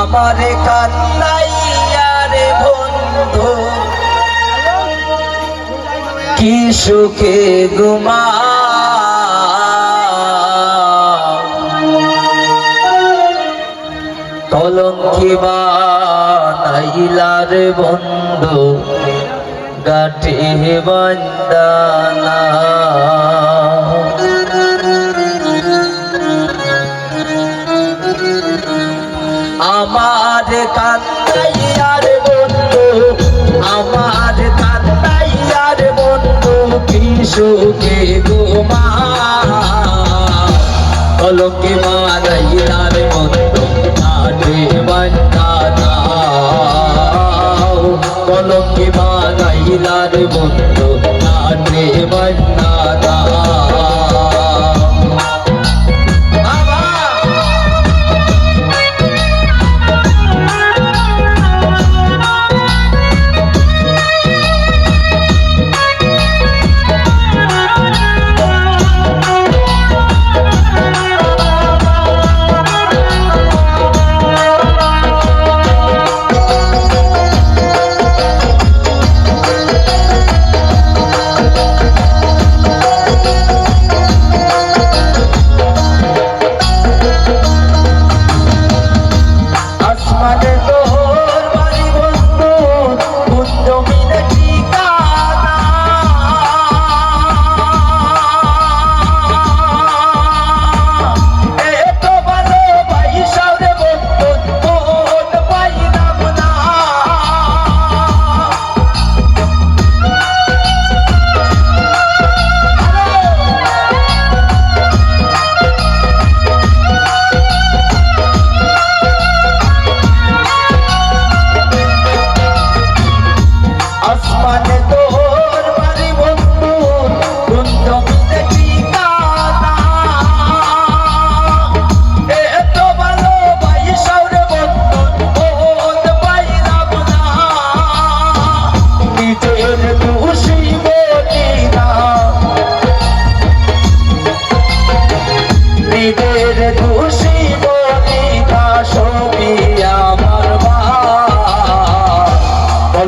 আমার কান্নাইয়ারে বন্ধু কি সুখে ঘুমা। কলঙ্কি বানাইলার বন্ধু গাঠি বন্দানা আমার কান্দাইয়ার বন্ধু, আমার কান্দাইয়ার বন্ধু কিশুকে গোমা কলকে মারাইলার বন্ধু নাটে বন্দানা কলকে মারাইলার বন্ধু নাটে বন্দানা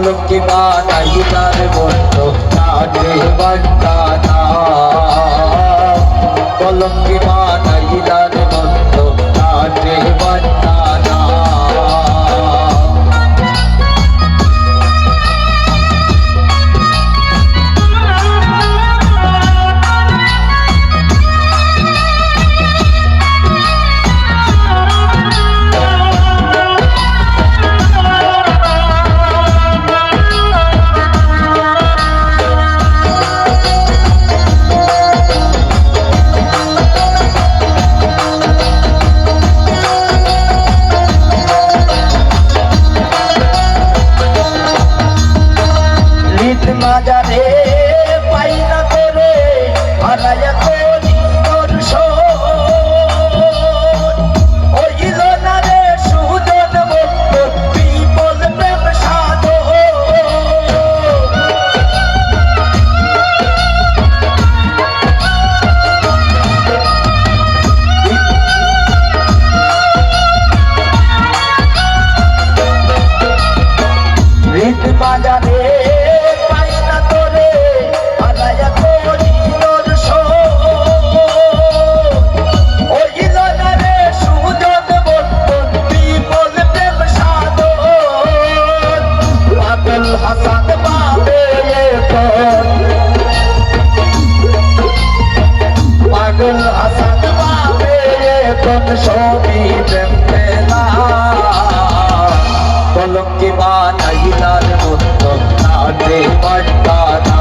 কলকি বানাইলার বন্ধু নাটে বান্দানা কলকি বানাইলার বন্ধু হাসান এখন পাগল হাসান পাবে এখন সবই প্রেম মেলা কলঙ্কি বানাইলার বন্ধু নাটে বান্দানা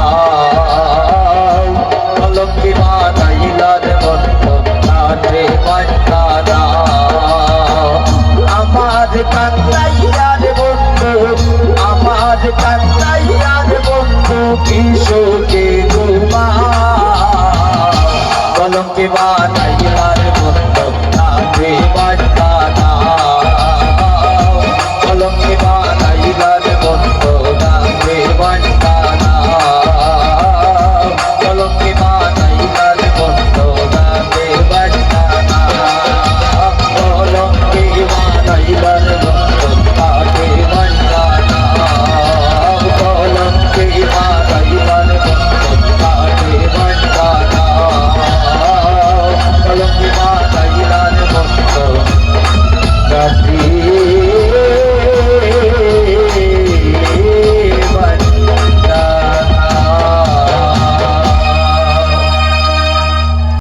কলঙ্কি বানাইলার বন্ধু নাটে বান্দানা আমার কান্দাইয়ার কিশোকে ঘুমা কলঙ্কি বানাইলা